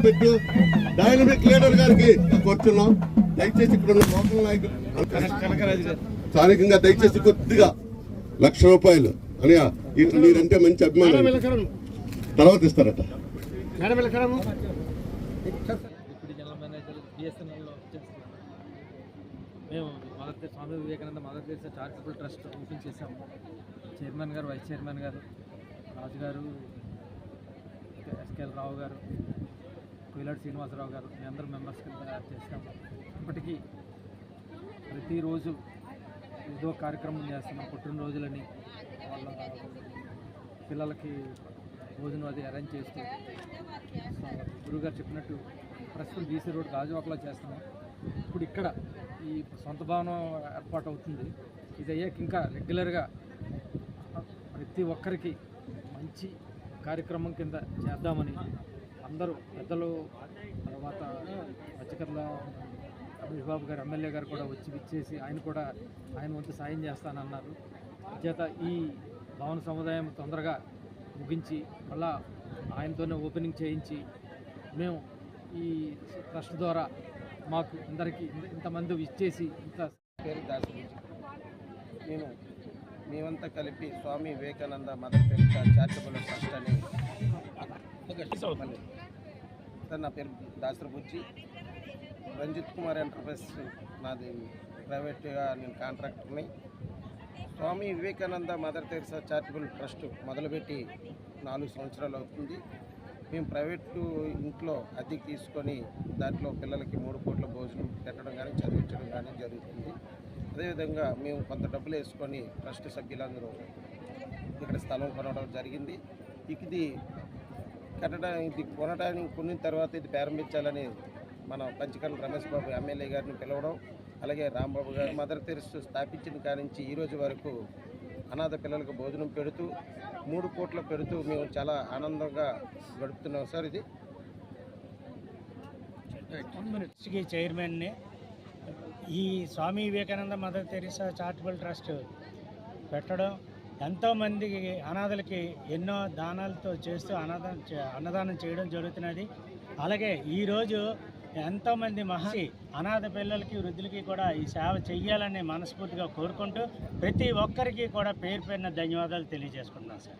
Mic పెట్టు dynamic leader గారికి కూర్చున్నాం దయచేసి ఇక్కడ ఉన్న లోకల్ నాయకులు స్థానికంగా దయచేసి కొద్దిగా లక్ష రూపాయలు. అనయా ఇట్లా మీరంటే మంచి అభిమానం. తర్వాత ఇస్తారట. మేము mother Swami Vivekananda mother Teresa charitable trust open చేశాము. చైర్మన్ గారు వైస్ చైర్మన్ గారు రాజు గారు ఎస్కేఎల్ రావు గారు కోయిలాడి శ్రీనివాసరావు గారు మీ అందరు మెంబర్స్ కింద చేస్తాం ఇప్పటికీ ప్రతిరోజు ఏదో కార్యక్రమం చేస్తున్నాం. పుట్టినరోజులని వాళ్ళ పిల్లలకి భోజనం అది అరేంజ్ చేస్తూ. గురుగారు చెప్పినట్టు ప్రస్తుతం బీసీ రోడ్ గాజువాకలో చేస్తున్నాం. ఇప్పుడు ఇక్కడ ఈ సొంత భవనం ఏర్పాటు అవుతుంది. ఇది అయ్యాక ఇంకా రెగ్యులర్గా ప్రతి ఒక్కరికి మంచి కార్యక్రమం కింద చేద్దామని అందరూ పెద్దలు తర్వాత పచ్చకర్ల రమేష్ బాబు గారు ఎమ్మెల్యే గారు కూడా వచ్చి ఇచ్చేసి ఆయన కూడా ఆయన వంతు సాయం చేస్తానన్నారు. చేత ఈ భవన సముదాయం తొందరగా ముగించి మళ్ళా ఆయనతోనే ఓపెనింగ్ చేయించి మేము ఈ ట్రస్ట్ ద్వారా మాకు అందరికీ ఇంతమంది ఇచ్చేసి ఇంత పేరు దాసు మేము మేమంతా కలిపి Swami Vivekananda mother Teresa charitable trust అని సార్ నా పేరు దాసరబుజ్జి రంజిత్ కుమార్ ఎంటర్ప్రైజ్ నాది ప్రైవేట్గా నేను కాంట్రాక్టర్ని. Swami Vivekananda mother Teresa charitable trust మొదలుపెట్టి నాలుగు సంవత్సరాలు అవుతుంది. మేము ప్రైవేటు ఇంట్లో అద్దెకి తీసుకొని దాంట్లో పిల్లలకి మూడు కోట్ల భోజనం పెట్టడం కానీ చదివించడం కానీ జరుగుతుంది. అదేవిధంగా మేము కొంత డబ్బులు వేసుకొని ట్రస్ట్ సభ్యులందరూ ఇక్కడ స్థలం కొనడం జరిగింది. ఇది కట్టడం ఇది కొనడానికి కొన్న తర్వాత ఇది ప్రారంభించాలని మన పంచకర్ల రమేష్ బాబు ఎమ్మెల్యే గారిని పిలవడం అలాగే రాంబాబు గారు మదర్ తెరస్ స్థాపించిన కాడి నుంచి ఈరోజు వరకు అనాథ పిల్లలకు భోజనం పెడుతూ మూడు కోట్లు పెడుతూ మేము చాలా ఆనందంగా గడుపుతున్నాం సార్ ఇది. చైర్మన్ని ఈ Swami Vivekananda mother Teresa charitable trust పెట్టడం ఎంతోమందికి అనాథలకి ఎన్నో దానాలతో చేస్తూ అన్నదానం చే- అన్నదానం చేయడం జరుగుతున్నది. అలాగే ఈరోజు ఎంతోమంది మహర్షి అనాథ పిల్లలకి వృద్ధులకి కూడా ఈ సేవ చెయ్యాలని మనస్ఫూర్తిగా కోరుకుంటూ ప్రతి ఒక్కరికి కూడా పేరు పేరున ధన్యవాదాలు తెలియజేసుకుంటున్నాను సార్.